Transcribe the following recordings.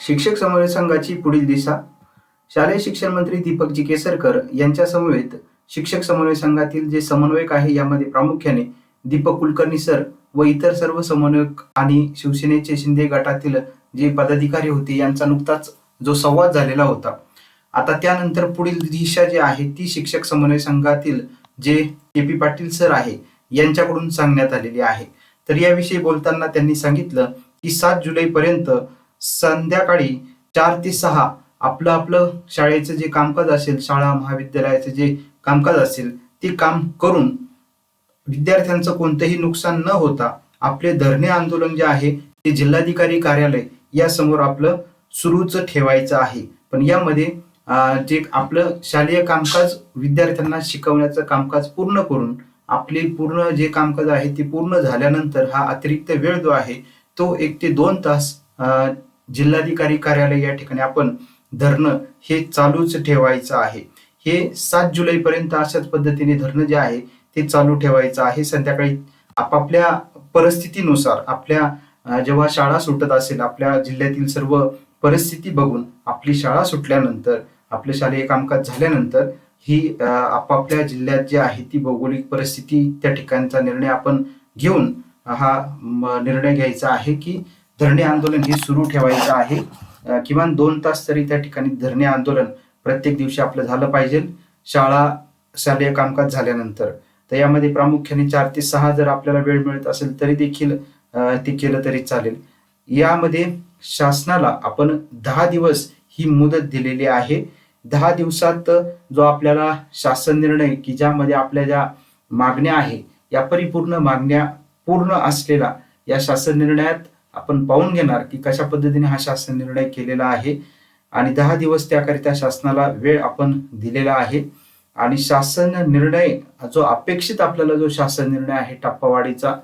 शिक्षक समन्वय संघाची पुढील दिशा. शालेय शिक्षण मंत्री दीपकजी केसरकर यांच्या समवेत शिक्षक समन्वय संघातील जे समन्वयक आहे यामध्ये प्रामुख्याने दीपक कुलकर्णी सर व इतर सर्व समन्वयक आणि शिवसेनेचे शिंदे गटातील जे पदाधिकारी होते यांचा नुकताच जो संवाद झालेला होता. आता त्यानंतर पुढील दिशा जी आहे ती शिक्षक समन्वय संघातील जे के पी पाटील सर आहे यांच्याकडून सांगण्यात आलेली आहे. तर याविषयी बोलताना त्यांनी सांगितलं की सात जुलैपर्यंत संध्याकाळी चार ते सहा आपलं आपलं शाळेचं जे कामकाज असेल शाळा महाविद्यालयाचं जे कामकाज असेल ते काम करून विद्यार्थ्यांचं कोणतंही नुकसान न होता आपले धरणे आंदोलन जे आहे ते जिल्हाधिकारी कार्यालय या समोर आपलं सुरूच ठेवायचं आहे. पण यामध्ये जे आपलं शालेय कामकाज विद्यार्थ्यांना शिकवण्याचं कामकाज पूर्ण करून आपले पूर्ण जे कामकाज आहे ते पूर्ण झाल्यानंतर हा अतिरिक्त वेळ जो आहे तो एक ते दोन तास अं, जिल्हाधिकारी कार्यालय या ठिकाणी आपण धरणं हे चालूच ठेवायचं आहे. हे सात जुलै पर्यंत अशाच पद्धतीने धरणं जे आहे ते चालू ठेवायचं आहे. संध्याकाळी आपापल्या परिस्थितीनुसार आपल्या जेव्हा शाळा सुटत असेल आपल्या जिल्ह्यातील सर्व परिस्थिती बघून आपली शाळा सुटल्यानंतर आपले शालेय कामकाज झाल्यानंतर ही आपापल्या जिल्ह्यात जी आहे ती भौगोलिक परिस्थिती त्या ठिकाणचा निर्णय आपण घेऊन हा निर्णय घ्यायचा आहे की धरणे आंदोलन हे सुरू ठेवायचं आहे. किमान दोन तास तरी त्या ठिकाणी धरणे आंदोलन प्रत्येक दिवशी आपलं झालं पाहिजे. शाळा शालेय कामकाज झाल्यानंतर. तर यामध्ये प्रामुख्याने चार ते सहा जर आपल्याला वेळ मिळत असेल तरी देखील ते केलं तरी चालेल. यामध्ये शासनाला आपण दहा दिवस ही मुदत दिलेली आहे. दहा दिवसात जो आपल्याला शासन निर्णय की ज्यामध्ये आपल्या ज्या मागण्या आहे या परिपूर्ण मागण्या पूर्ण असलेला या शासन निर्णयात आपण पाहून घेणार की कशा पद्धतीने हा शासन निर्णय केलेला आहे आणि दहा दिवस त्याकरिता शासनाला वेळ आपण दिलेला आहे. आणि शासन निर्णय जो अपेक्षित आपल्याला जो शासन निर्णय आहे टप्पावाढीचा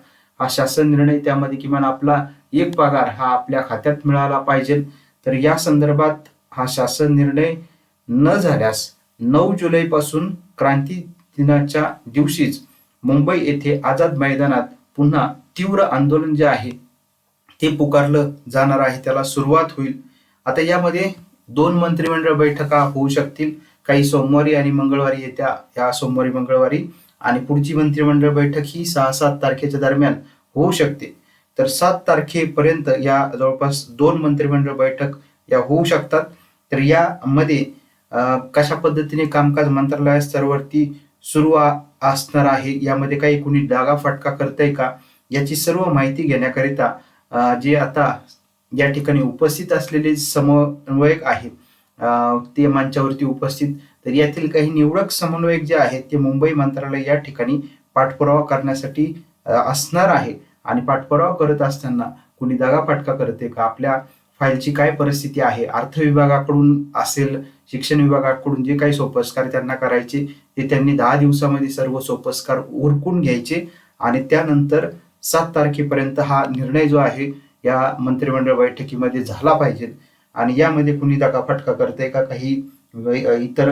हा शासन निर्णय त्यामध्ये किमान आपला एक पगार हा आपल्या खात्यात मिळाला पाहिजे. तर या संदर्भात हा शासन निर्णय न झाल्यास नऊ जुलैपासून क्रांती दिनाच्या दिवशीच मुंबई येथे आझाद मैदानात पुन्हा तीव्र आंदोलन जे आहे ते पुकारलं जाणार आहे त्याला सुरुवात होईल. आता यामध्ये दोन मंत्रिमंडळ बैठका होऊ शकतील. काही सोमवारी आणि मंगळवारी येत्या या सोमवारी मंगळवारी आणि पुढची मंत्रिमंडळ बैठक ही सहा सात तारखेच्या दरम्यान होऊ शकते. तर सात तारखेपर्यंत या जवळपास दोन मंत्रिमंडळ बैठक या होऊ शकतात. तर यामध्ये कशा पद्धतीने कामकाज मंत्रालय स्तरावरती सुरू असणार आहे? यामध्ये काही कुणी डागा फटका करतंय का? याची सर्व माहिती घेण्याकरिता जे आता या ठिकाणी उपस्थित असलेले समन्वयक आहे ते मंचावरती उपस्थित. तर यातील काही निवडक समन्वयक जे आहेत ते मुंबई मंत्रालय या ठिकाणी पाठपुरावा करण्यासाठी असणार आहे. आणि पाठपुरावा करत असताना कुणी दगाफटका करते का? आपल्या फाईलची काय परिस्थिती आहे? अर्थ विभागाकडून असेल शिक्षण विभागाकडून जे काही सोपस्कार त्यांना करायचे ते त्यांनी दहा दिवसामध्ये सर्व सोपस्कार उरकून घ्यायचे. आणि त्यानंतर सात तारखेपर्यंत हा निर्णय जो आहे या मंत्रिमंडळ बैठकीमध्ये झाला पाहिजे. आणि यामध्ये कुणी दगाफटका करते का काही इतर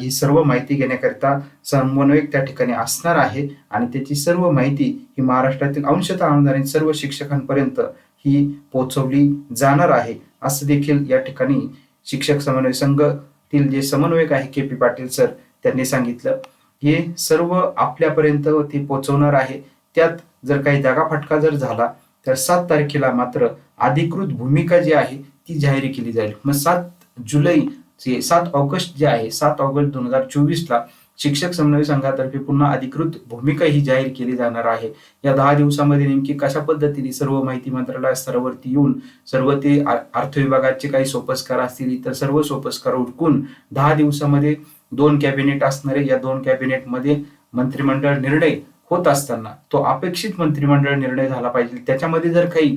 ही सर्व माहिती घेण्याकरिता समन्वयक त्या ठिकाणी असणार आहे. आणि त्याची सर्व माहिती ही महाराष्ट्रातील अंशतः अनुदानित सर्व शिक्षकांपर्यंत ही पोहोचवली जाणार आहे. असं देखील या ठिकाणी शिक्षक समन्वय संघातील जे समन्वयक आहे के पी पाटील सर त्यांनी सांगितलं. हे सर्व आपल्यापर्यंत ते पोहोचवणार आहे. त्यात जर काही दगाफटका जर झाला तर सात तारखेला मात्र अधिकृत भूमिका जी आहे ती जाहीर केली जाईल. मग सात जुलै सात ऑगस्ट जे आहे सात ऑगस्ट दोन हजार चोवीसला शिक्षक समन्वय संघातर्फे पुन्हा अधिकृत भूमिका ही जाहीर केली जाणार आहे. या दहा दिवसामध्ये नेमकी कशा पद्धतीने सर्व माहिती मंत्रालय स्तरावरती येऊन सर्व ते अर्थ विभागाचे काही सोपस्कार असतील इतर सर्व सोपस्कार उरकून दहा दिवसामध्ये दोन कॅबिनेट असणारे या दोन कॅबिनेटमध्ये मंत्रिमंडळ निर्णय होत असताना तो अपेक्षित मंत्रिमंडळ निर्णय झाला पाहिजे. त्याच्यामध्ये जर काही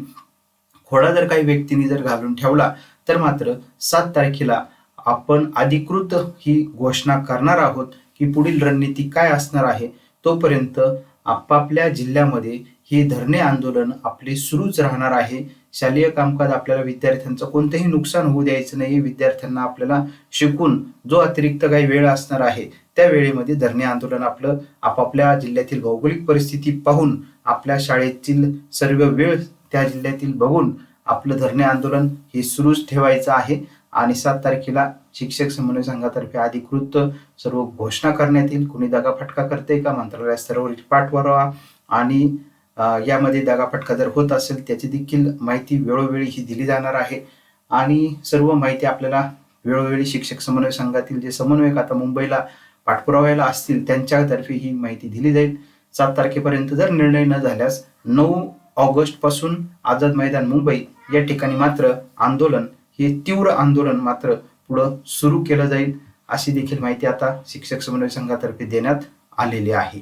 खोडा जर काही व्यक्तींनी जर घालून ठेवला तर मात्र सात तारखेला आपण अधिकृत ही घोषणा करणार आहोत की पुढील रणनीती काय असणार आहे तोपर्यंत आपापल्या जिल्ह्यामध्ये हे धरणे आंदोलन आपले सुरूच राहणार आहे. शालेय कामकाज आपल्याला विद्यार्थ्यांचं कोणतंही नुकसान होऊ द्यायचं नाही विद्यार्थ्यांना आपल्याला शिकून जो अतिरिक्त काही वेळ असणार आहे त्या वेळेमध्ये धरणे आंदोलन आपलं आपापल्या जिल्ह्यातील भौगोलिक परिस्थिती पाहून आपल्या शाळेतील सर्व वेळ त्या जिल्ह्यातील बघून आपलं धरणे आंदोलन हे सुरूच ठेवायचं आहे. आणि सात तारखेला शिक्षक समन्वय संघातर्फे अधिकृत सर्व घोषणा करण्यात येईल. कुणी दगाफटका करते का? मंत्रालय सर्व पाठवावा आणि यामध्ये दगाफटका जर होत असेल त्याची देखील माहिती वेळोवेळी ही दिली जाणार आहे. आणि सर्व माहिती आपल्याला वेळोवेळी शिक्षक समन्वय संघातील जे समन्वयक आता मुंबईला पाठपुराव्याला असतील त्यांच्यातर्फे ही माहिती दिली जाईल. सात तारखेपर्यंत जर निर्णय न झाल्यास नऊ ऑगस्टपासून आझाद मैदान मुंबई या ठिकाणी मात्र आंदोलन हे तीव्र आंदोलन मात्र पुढं सुरू केलं जाईल अशी देखील माहिती आता शिक्षक समन्वय संघातर्फे देण्यात आलेली आहे.